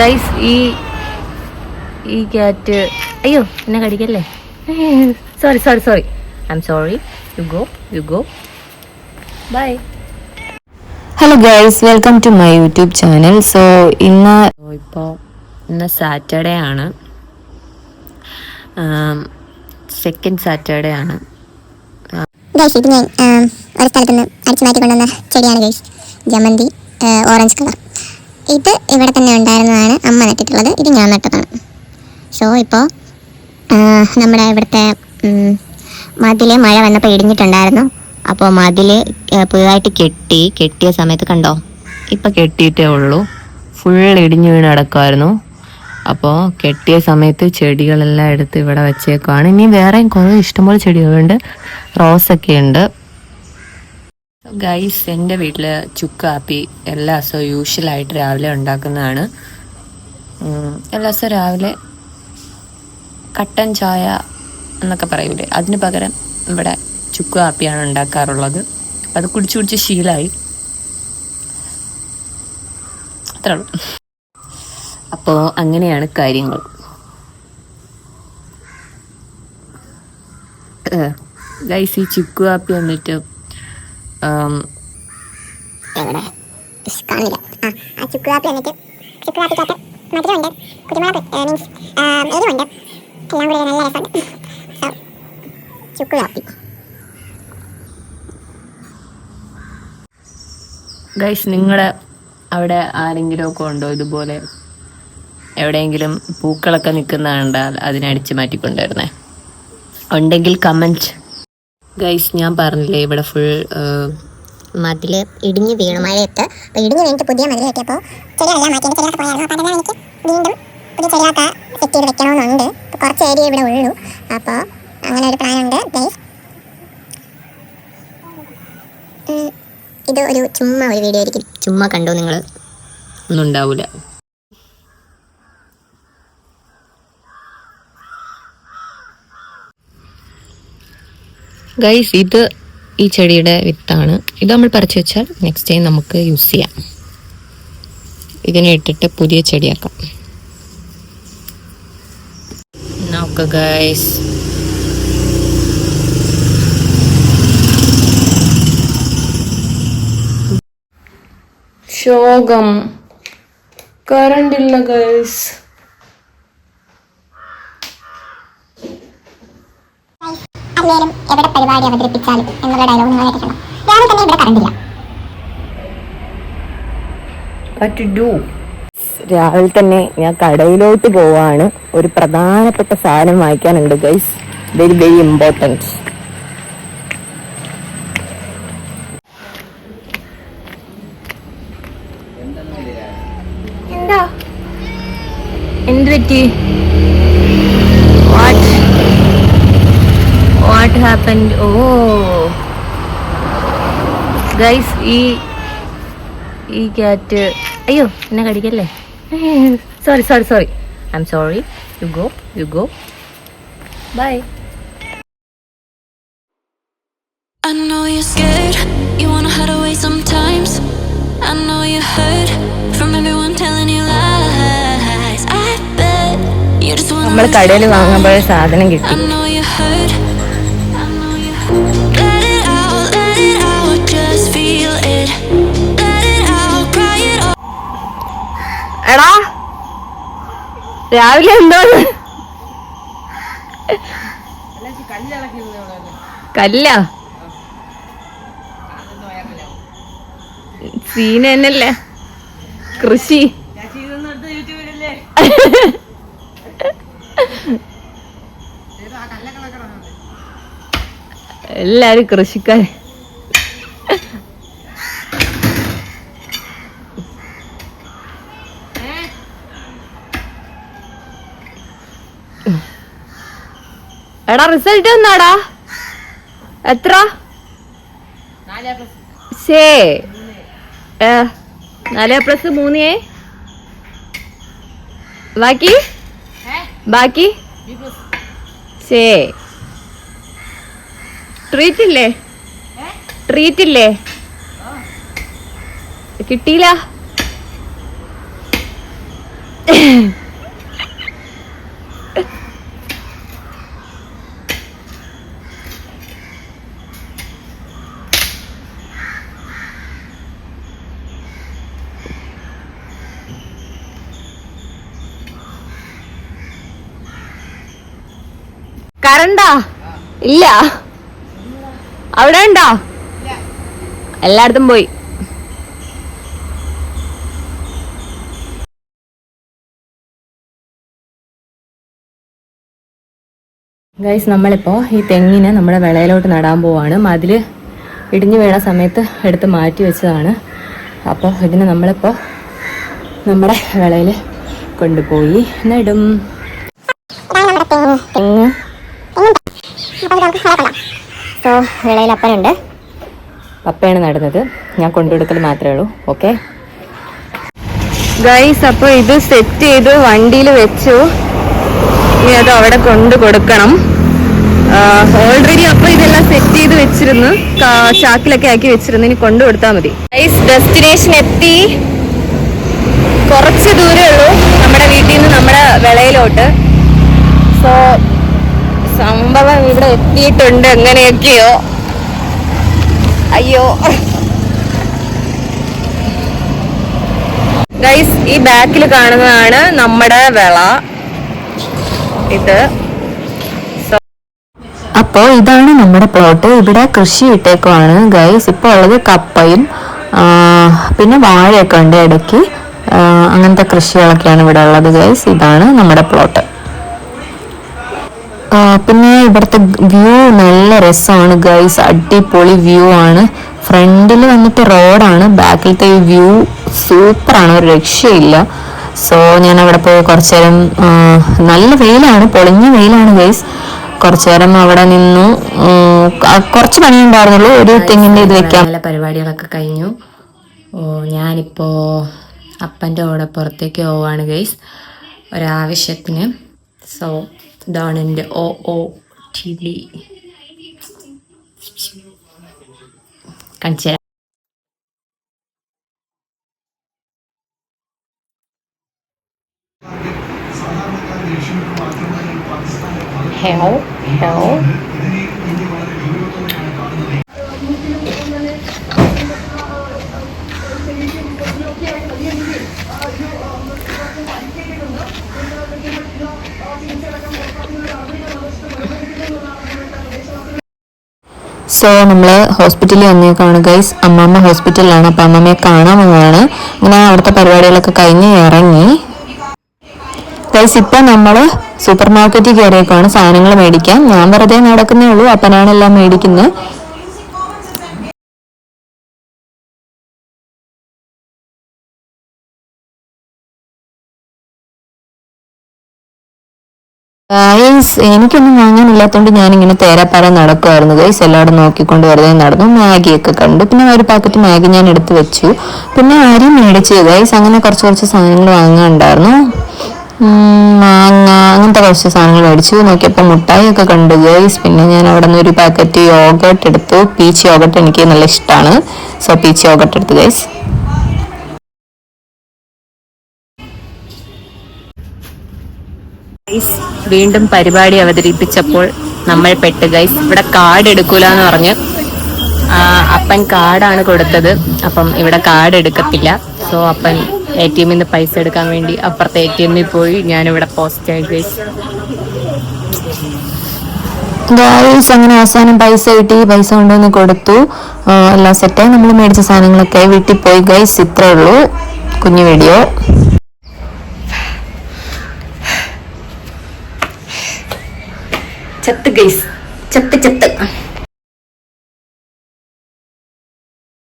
Guys ഈ ഈ cat അയ്യോ എന്നെ കടിക്കല്ലേ? Sorry sorry sorry I am sorry you go you go bye hello guys welcome to my YouTube channel so ഇന്ന് ഇപ്പോൾ ഇന്ന് സാറ്റർഡേ ആണ്. സെക്കൻഡ് സാറ്റർഡേ ആണ്. ഗൈസ് ഇത് ഞാൻ ആം, ഒരു സ്ഥലത്ത് നിന്ന് അടിച്ചു മാറ്റി കൊണ്ടുവന്ന ചെടിയാണ് ഗൈസ് ജമന്തി ഓറഞ്ച് കളർ ഇത് ഇവിടെ തന്നെ ഉണ്ടായിരുന്നതാണ് അമ്മ നട്ടിട്ടുള്ളത്. ഇത് ഞാൻ നട്ടതാണ് സോ ഇപ്പോൾ നമ്മുടെ ഇവിടുത്തെ മതിൽ മഴ വന്നപ്പോൾ ഇടിഞ്ഞിട്ടുണ്ടായിരുന്നു. അപ്പോൾ മതിൽ പുതുതായിട്ട് കെട്ടി കെട്ടിയ സമയത്ത് കണ്ടോ? ഇപ്പം കെട്ടിയിട്ടേ ഉള്ളൂ. ഫുൾ ഇടിഞ്ഞു വീണ് കിടക്കുമായിരുന്നു അപ്പോൾ കെട്ടിയ സമയത്ത് ചെടികളെല്ലാം എടുത്ത് ഇവിടെ വെച്ചേക്കുവാണ്. ഇനി വേറെയും കുറേ ഇഷ്ടംപോലെ ചെടികളുണ്ട്. റോസൊക്കെ ഉണ്ട് ഗൈസ് എന്റെ വീട്ടിൽ ചുക്കാപ്പി എല്ലാ ദിവസവും യൂഷ്വലായിട്ട് രാവിലെ ഉണ്ടാക്കുന്നതാണ്. എല്ലാ ദിവസവും രാവിലെ കട്ടൻ ചായ എന്നൊക്കെ പറയൂലേ? അതിന് പകരം ഇവിടെ ചുക്ക് കാപ്പിയാണ് ഉണ്ടാക്കാറുള്ളത്. അത് കുടിച്ച് കുടിച്ച് ശീലമായി അത്രേ ഉള്ളൂ. അപ്പോൾ അങ്ങനെയാണ് കാര്യങ്ങൾ. ഗൈസ് ഈ ചുക്ക് കാപ്പി വന്നിട്ട് എവിടെ ഇഷ്, കാണില്ല ആ ആ ചുക്ക് കാപ്പി വന്നിട്ട് ചുക്ക് കാപ്പിക്കകത്ത് മധുരമുണ്ട് കുരുമുളക് മീൻസ് എരിവുണ്ട് എല്ലാം കൂടി നല്ല രസമുണ്ട്. So, ചുക്ക് കാപ്പി ഗൈസ് നിങ്ങളുടെ അവിടെ ആരെങ്കിലും ഒക്കെ ഉണ്ടോ ഇതുപോലെ? എവിടെയെങ്കിലും പൂക്കളൊക്കെ നിൽക്കുന്ന കണ്ടാൽ അതിനടിച്ച് മാറ്റിക്കൊണ്ടുവരുന്നേ. ഉണ്ടെങ്കിൽ കമന്റ് ഗൈസ് ഞാൻ പറഞ്ഞില്ലേ ഇവിടെ ഫുൾ മതിൽ ഇടിഞ്ഞു വീണു മഴയത്ത്. അപ്പോൾ ഇടിഞ്ഞു വീണിട്ട് പുതിയ മതിൽ കെട്ടിയപ്പോൾ ചെടികളെല്ലാം മാറ്റി എന്റെ ചെടികളൊക്കെ പോയായിരുന്നു. അപ്പോൾ അതെല്ലാം എനിക്ക് വീണ്ടും പുതിയ ചെടികളൊക്കെ സെറ്റ് ചെയ്ത് വെക്കണമെന്നുണ്ട് അപ്പോൾ കുറച്ച് ഏരിയ ഇവിടെ ഉള്ളൂ. അപ്പോൾ അങ്ങനെ ഒരു പ്ലാൻ ഉണ്ട്. ഗൈസ് ഇത് ഒരു ചുമ്മാ ഒരു വീഡിയോ ആയിരിക്കും. ചുമ്മാ കണ്ടോ നിങ്ങൾ ഒന്നും ഉണ്ടാവില്ല ഗൈസ് ഇത് ഈ ചെടിയുടെ വിത്താണ്. ഇത് നമ്മൾ പറിച്ചു വെച്ചാൽ നെക്സ്റ്റ് ടൈം നമുക്ക് യൂസ് ചെയ്യാം. ഇതിനെ ഇട്ടിട്ട് പുതിയ ചെടിയാക്കാം. നോക്ക ഗൈസ് ശോകം. കറണ്ട് ഇല്ല ഗൈസ് അല്ലേലും എവിടെ പരിപാടി അവതരിപ്പിച്ചാലും എന്നുള്ള ഡയലോഗ് നിങ്ങൾ കേട്ടിട്ടുണ്ടോ രാവിലെ തന്നെ ഇവിടെ കറണ്ടില്ല രാവിലെ തന്നെ ഞാൻ കടയിലോട്ട് പോവാണ്. ഒരു പ്രധാനപ്പെട്ട സാധനം വാങ്ങിക്കാനുണ്ട് ഗൈസ് വെരി വെരി ഇമ്പോർട്ടന്റ് എന്താ? എന്ത് പറ്റി what what happen oh guys ഈ ഈ ക്യാറ്റ് അയ്യോ എന്നെ കടിക്കല്ലേ sorry sorry sorry I am sorry you go you go bye I know you're scared, you wanna hide away sometimes. I know you hurt from everyone telling you lies. I bet you just wanna. നമ്മൾ കടയിൽ വാങ്ങുമ്പോൾ. സാധനം I കിട്ടി know you hurt. എടാ രാവിലെ എന്തോ കല്ല? സീന എന്നല്ലേ കൃഷി. എല്ലാരും കൃഷിക്കാർ എടാ റിസൾട്ട് എന്നാടാ എത്ര? സേ. നാല് പ്ലസ് മൂന്ന് എ ബാക്കി? ബാക്കി സേ. ട്രീറ്റ് ഇല്ലേ? ട്രീറ്റ് ഇല്ലേ? കിട്ടിയില്ല. കറണ്ടാ? ഇല്ല. അവിടെ ഉണ്ടോ? എല്ലായിടത്തും പോയി. ഗൈസ് നമ്മളിപ്പോൾ ഈ തെങ്ങിനെ നമ്മുടെ വിളയിലോട്ട് നടാൻ പോവാണ്. മതിൽ ഇടിഞ്ഞു വീണ സമയത്ത് എടുത്ത് മാറ്റി വെച്ചതാണ്. അപ്പോൾ ഇതിനെ നമ്മളിപ്പോൾ നമ്മുടെ വിളയിൽ കൊണ്ടുപോയി നടും. തെങ്ങ്. സോ വിളയിൽ അപ്പനുണ്ട്. പപ്പയാണ് നടുന്നത്. ഞാൻ കൊണ്ടുകൊടുക്കൽ മാത്രമേ ഉള്ളൂ. ഓക്കെ ഗൈസ് അപ്പോൾ ഇത് സെറ്റ് ചെയ്ത് വണ്ടിയിൽ വെച്ചു. ഇനി അത് അവിടെ കൊണ്ടു കൊടുക്കണം. ഓൾറെഡി അപ്പൊ ഇതെല്ലാം സെറ്റ് ചെയ്ത് വെച്ചിരുന്നു. ചാക്കിലൊക്കെ ആക്കി വെച്ചിരുന്നു. ഇനി കൊണ്ടു കൊടുത്താൽ മതി. ഗൈസ് ഡെസ്റ്റിനേഷൻ എത്തി. കുറച്ച് ദൂരമേ ഉള്ളൂ നമ്മുടെ വീട്ടിൽ നിന്ന് നമ്മുടെ വിളയിലോട്ട്. സോ സംഭവം ഇവിടെ എത്തിയിട്ടുണ്ട്. എങ്ങനെയൊക്കെയോ. അയ്യോ. ഗൈസ് ഈ ബാക്കിൽ കാണുന്നതാണ് നമ്മുടെ വിള. ഇത്. അപ്പോൾ ഇതാണ് നമ്മുടെ പ്ലോട്ട്. ഇവിടെ കൃഷി ഇട്ടേക്കുവാണ്. ഗൈസ് ഇപ്പോൾ ഉള്ളത് കപ്പയും പിന്നെ വാഴയൊക്കെ ഉണ്ട് ഇടയ്ക്ക്. അങ്ങനത്തെ കൃഷികളൊക്കെയാണ് ഇവിടെ ഉള്ളത് ഗൈസ് ഇതാണ് നമ്മുടെ പ്ലോട്ട്. പിന്നെ ഇവിടുത്തെ വ്യൂ നല്ല രസമാണ് ഗൈസ് അടിപൊളി വ്യൂ ആണ്. ഫ്രണ്ടിൽ വന്നിട്ട് റോഡാണ് ബാക്കിലത്തെ ഈ വ്യൂ സൂപ്പറാണ് ഒരു രക്ഷയില്ല. സോ ഞാൻ അവിടെ പോയി കുറച്ചു നേരം നല്ല വെയിലാണ്. പൊളിഞ്ഞ വെയിലാണ് ഗൈസ് കുറച്ചു നേരം അവിടെ നിന്നു. കുറച്ച് പണി കുറച്ച് പണിയുണ്ടായിരുന്നുള്ളൂ. ഒരു തെങ്ങിന്റെ ഇത് വെക്കാം നല്ല പരിപാടികളൊക്കെ കഴിഞ്ഞു. ഓ ഞാനിപ്പോൾ അപ്പന്റെ കൂടെ പുറത്തേക്ക് പോവാണ് ഗൈസ് ഒരാവശ്യത്തിന്. സോ ഇതാണ് എന്റെ O O T V so നമ്മൾ ഹോസ്പിറ്റലിൽ വന്നേക്കാണ് ഗൈസ് അമ്മമ്മ ഹോസ്പിറ്റലിലാണ് അപ്പം അമ്മമ്മയെ കാണാൻ ഇങ്ങനെ അവിടുത്തെ പരിപാടികളൊക്കെ കഴിഞ്ഞ് ഇറങ്ങി. ഗൈസ് ഇപ്പം നമ്മൾ സൂപ്പർ മാർക്കറ്റിൽ കയറിയേക്കാണ് സാധനങ്ങൾ മേടിക്കാൻ. ഞാൻ വെറുതെ നടക്കുന്നേ ഉള്ളൂ. അപ്പനാണെല്ലാം മേടിക്കുന്നത് ഗൈസ് എനിക്കൊന്നും വാങ്ങാനില്ലാത്തതുകൊണ്ട് ഞാനിങ്ങനെ തേരാപ്പാറ നടക്കുമായിരുന്നു ഗൈസ് എല്ലാവരും നോക്കിക്കൊണ്ട് വെറുതെ നടന്നു. മാഗിയൊക്കെ കണ്ടു. പിന്നെ ഒരു പാക്കറ്റ് മാഗി ഞാൻ എടുത്ത് വെച്ചു. പിന്നെ അരി മേടിച്ചു. ഗൈസ് അങ്ങനെ കുറച്ച് കുറച്ച് സാധനങ്ങൾ വാങ്ങാനുണ്ടായിരുന്നു. മാങ്ങ അങ്ങനത്തെ കുറച്ച് സാധനങ്ങൾ മേടിച്ചു. നോക്കിയപ്പോൾ മുട്ടായി ഒക്കെ കണ്ടു. ഗൈസ് പിന്നെ ഞാൻ അവിടെ നിന്ന് ഒരു പാക്കറ്റ് യോഗട്ട് എടുത്തു. പീച്ച് യോഗട്ട് എനിക്ക് നല്ല ഇഷ്ടമാണ് സോ പീച്ച് യോഗട്ട് എടുത്തു ഗൈസ് വീണ്ടും പരിപാടി അവതരിപ്പിച്ചപ്പോൾ നമ്മൾ പെട്ട്. ഗൈസ് ഇവിടെ കാർഡ് എടുക്കൂല എന്ന് പറഞ്ഞ് അപ്പൻ കാർഡാണ് കൊടുത്തത്. അപ്പം ഇവിടെ കാർഡ് എടുക്കത്തില്ല. സോ അപ്പൻ എ ടി എമ്മിൽ നിന്ന് പൈസ എടുക്കാൻ വേണ്ടി അപ്പുറത്തെ എ ടി എമ്മിൽ പോയി ഞാനിവിടെ പോസ്റ്റ് ആയി ഗൈസ് ഗൈസ് അങ്ങനെ അവസാനം പൈസ കിട്ടി. പൈസ കൊണ്ടുവന്ന് കൊടുത്തു. എല്ലാം സെറ്റായി നമ്മൾ മേടിച്ച സാധനങ്ങളൊക്കെ വീട്ടിൽ പോയി ഗൈസ് ഇത്രേ ഉള്ളൂ. കുഞ്ഞു വീഡിയോ ചത്ത് ഗൈസ് ചത്ത് ചത്ത്.